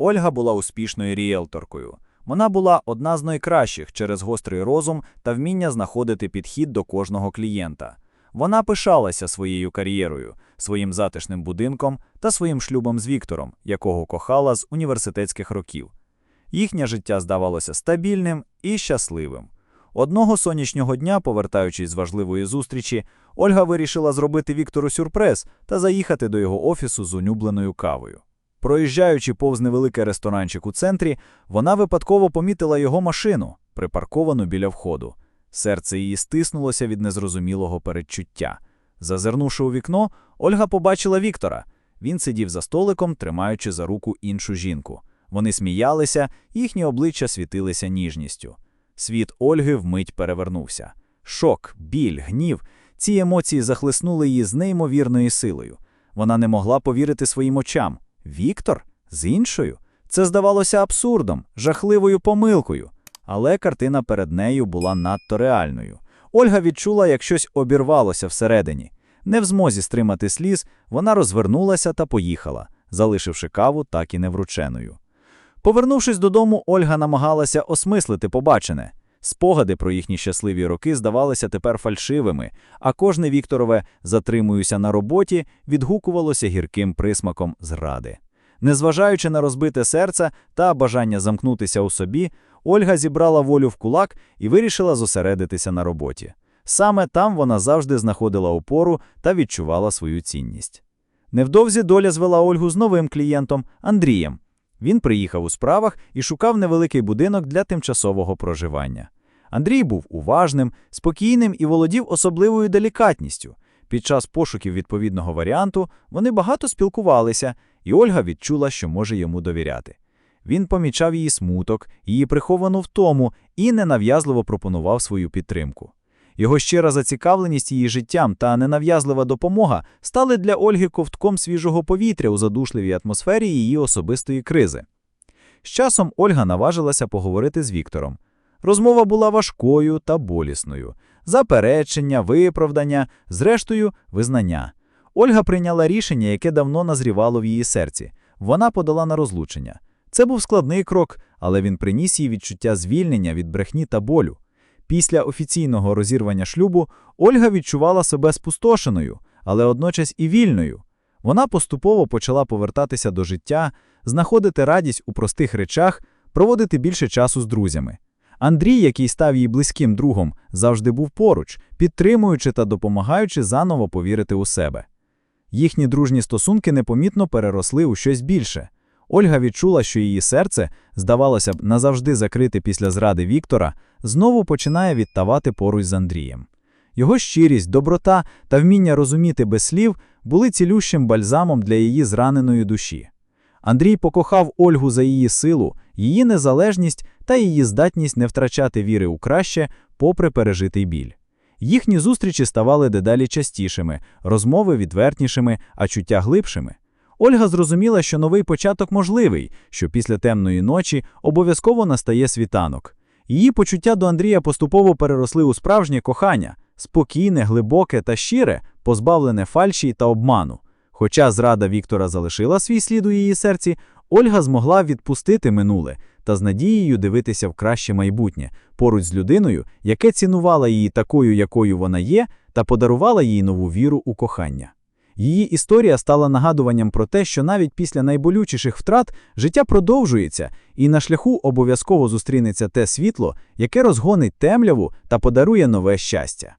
Ольга була успішною ріелторкою. Вона була одна з найкращих через гострий розум та вміння знаходити підхід до кожного клієнта. Вона пишалася своєю кар'єрою, своїм затишним будинком та своїм шлюбом з Віктором, якого кохала з університетських років. Їхнє життя здавалося стабільним і щасливим. Одного сонячного дня, повертаючись з важливої зустрічі, Ольга вирішила зробити Віктору сюрприз та заїхати до його офісу з улюбленою кавою. Проїжджаючи повз невеликий ресторанчик у центрі, вона випадково помітила його машину, припарковану біля входу. Серце її стиснулося від незрозумілого передчуття. Зазирнувши у вікно, Ольга побачила Віктора. Він сидів за столиком, тримаючи за руку іншу жінку. Вони сміялися, їхні обличчя світилися ніжністю. Світ Ольги вмить перевернувся. Шок, біль, гнів ці емоції захлиснули її з неймовірною силою. Вона не могла повірити своїм очам. Віктор? З іншою? Це здавалося абсурдом, жахливою помилкою. Але картина перед нею була надто реальною. Ольга відчула, як щось обірвалося всередині. Не в змозі стримати сліз, вона розвернулася та поїхала, залишивши каву так і неврученою. Повернувшись додому, Ольга намагалася осмислити побачене. Спогади про їхні щасливі роки здавалися тепер фальшивими, а кожне Вікторове затримуюся на роботі відгукувалося гірким присмаком зради. Незважаючи на розбите серце та бажання замкнутися у собі, Ольга зібрала волю в кулак і вирішила зосередитися на роботі. Саме там вона завжди знаходила опору та відчувала свою цінність. Невдовзі доля звела Ольгу з новим клієнтом Андрієм. Він приїхав у справах і шукав невеликий будинок для тимчасового проживання. Андрій був уважним, спокійним і володів особливою делікатністю. Під час пошуків відповідного варіанту вони багато спілкувалися, і Ольга відчула, що може йому довіряти. Він помічав її смуток, її приховану втому і ненав'язливо пропонував свою підтримку. Його щира зацікавленість її життям та ненав'язлива допомога стали для Ольги ковтком свіжого повітря у задушливій атмосфері її особистої кризи. З часом Ольга наважилася поговорити з Віктором. Розмова була важкою та болісною. Заперечення, виправдання, зрештою, визнання. Ольга прийняла рішення, яке давно назрівало в її серці. Вона подала на розлучення. Це був складний крок, але він приніс їй відчуття звільнення від брехні та болю. Після офіційного розірвання шлюбу Ольга відчувала себе спустошеною, але одночас і вільною. Вона поступово почала повертатися до життя, знаходити радість у простих речах, проводити більше часу з друзями. Андрій, який став їй близьким другом, завжди був поруч, підтримуючи та допомагаючи заново повірити у себе. Їхні дружні стосунки непомітно переросли у щось більше. Ольга відчула, що її серце, здавалося б, назавжди закрите після зради Віктора, знову починає відтавати поруч з Андрієм. Його щирість, доброта та вміння розуміти без слів були цілющим бальзамом для її зраненої душі. Андрій покохав Ольгу за її силу, її незалежність та її здатність не втрачати віри у краще, попри пережитий біль. Їхні зустрічі ставали дедалі частішими, розмови відвертнішими, а чуття глибшими. Ольга зрозуміла, що новий початок можливий, що після темної ночі обов'язково настає світанок. Її почуття до Андрія поступово переросли у справжнє кохання, спокійне, глибоке та щире, позбавлене фальші та обману. Хоча зрада Віктора залишила свій слід у її серці, Ольга змогла відпустити минуле та з надією дивитися в краще майбутнє поруч з людиною, яке цінувала її такою, якою вона є, та подарувала їй нову віру у кохання. Її історія стала нагадуванням про те, що навіть після найболючіших втрат життя продовжується, і на шляху обов'язково зустрінеться те світло, яке розгонить темряву та подарує нове щастя.